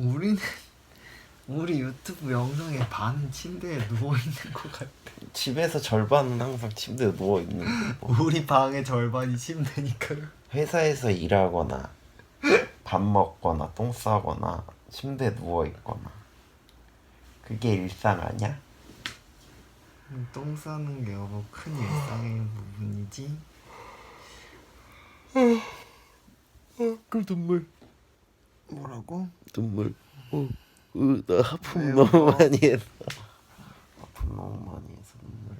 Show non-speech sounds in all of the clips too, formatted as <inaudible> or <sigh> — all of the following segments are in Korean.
우리는 <laughs> 우리 유튜브 영상의 반은 침대에 누워 있는 것 같아. 집에서 절반은 항상 침대에 누워 있는데 뭐. 우리 방의 절반이 침대니까요. 회사에서 일하거나 밥 먹거나 똥 싸거나 침대에 누워 있거나 그게 일상 아니야? 음, 똥 싸는 게 여보 큰 일상의 부분이지. 그 눈물 뭐라고? 눈물 어, 으, 나 하품 왜요? 너무 많이 했어 하품 너무 많이 해서 눈물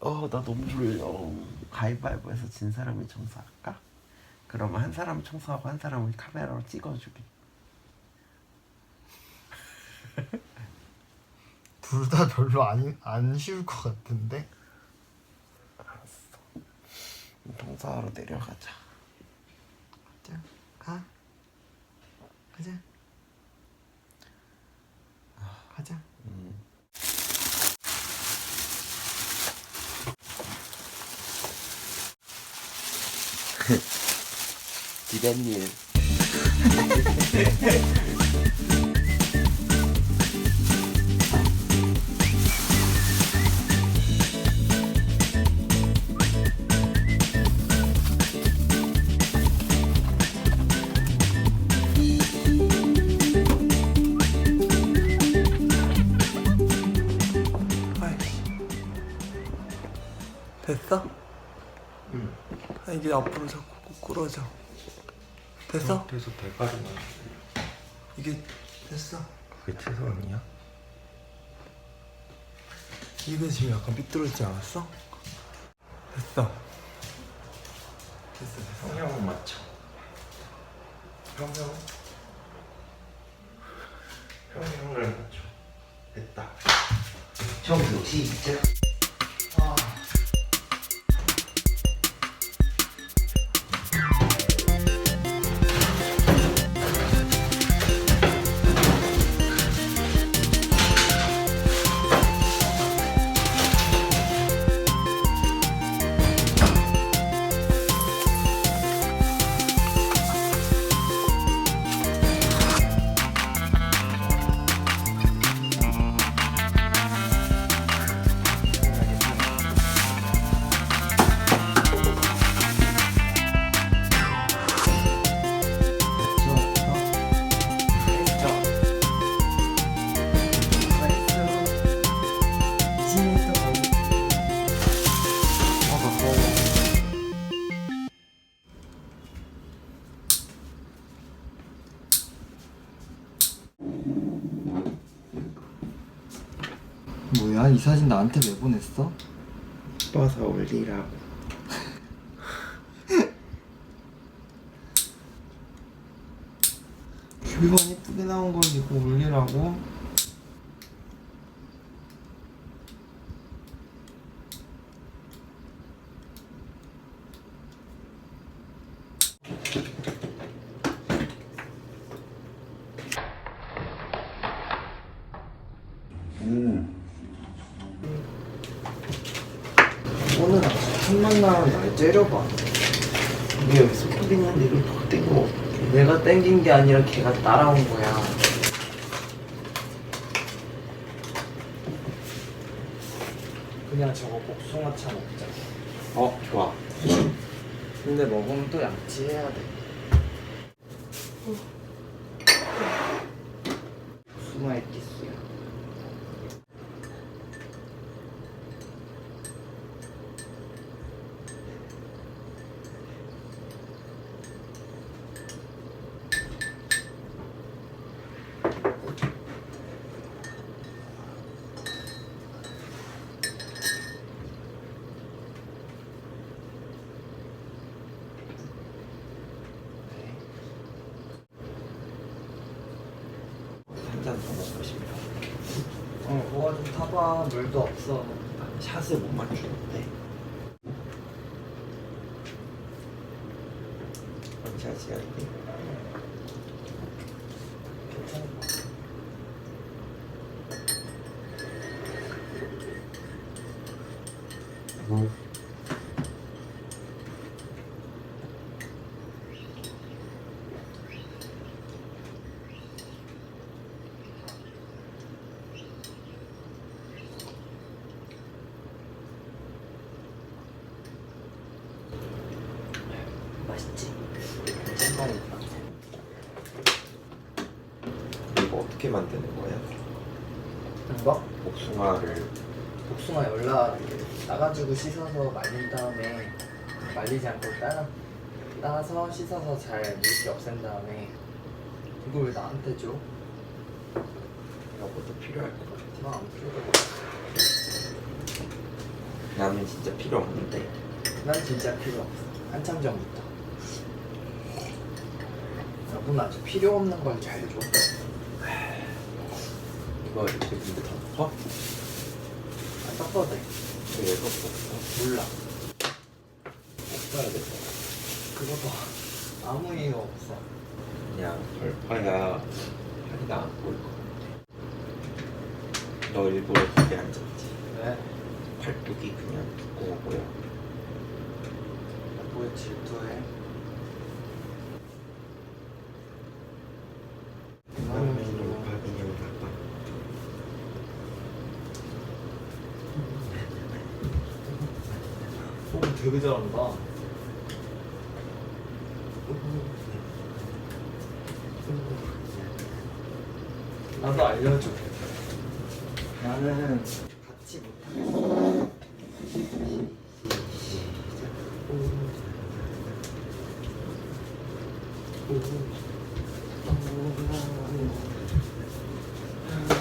어 나 너무 졸려 가위바위보해서 진 사람이 청소할까? 그러면 한 사람은 청소하고 한 사람은 카메라로 찍어주기 <laughs> 둘 다 별로 안, 안 쉬울 것 같은데? 청소하러 내려가자 자, 가. 가자. 가자. <laughs> 집안일 <laughs> 됐어? 응. 아, 이게 앞으로 자꾸 꾸꾸러져. 됐어? 그래서 대가리만 이게 됐어. 그게 최선이야? 이거 지금 약간 삐뚤어지지 않았어? 됐어. 됐어, 됐어. 성형은 맞죠? 성형 성형을 맞죠? 됐다 청소 시작 뭐야 이 사진 나한테 왜 보냈어? 이뻐서 올리라고 뷰만 이쁘게 나온 걸 이거 올리라고? 오늘 아주 틈만 나면 날 째려봐. 이게 여기서 뿌리는데 이걸 더 떼고 내가 땡긴 게 아니라 걔가 따라온 거야. 그냥 저거 복숭아차 먹자. 어 좋아. 근데 먹으면 또 양치해야 돼. 복숭아 액기스야 한잔 더 먹고 싶다 어 뭐가 좀 타봐 물도 없어. 샷을 못 맞추는데. 샷이야 이게 괜찮아 뭐 상관없다. 이거 어떻게 만드는 거야? 이거? 복숭아를 복숭아 열라 따가지고 씻어서 말린 다음에 말리지 않고 따라 따서 씻어서 잘 물기 없앤 다음에 이걸 왜 나한테 줘? 이거도 필요할 것 같아. 나안 필요해. 나는 진짜 필요 없는데. 난 진짜 필요 없어. 한참 전부터. 여분 아주 필요 없는 걸 잘 줘. 이거 이렇게 근데 덮어? 안 섞어도 돼. 왜 덮었어? 몰라. 덮어야 돼. 그것도 아무 이유 없어. 그냥 덜파야 파리가 안 보일 것 같아. 너 일부러 거기 앉았지. 왜? 팔뚝이 그냥 두꺼워 보여. 뭐에 질투해? 그러면 팔기냥 바빠. 오 되게 잘한다. 나도 알려줘. 나는 같이 못하겠어.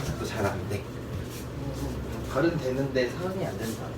자꾸 잘안 돼. 발은 되는데 사람이 안 된다.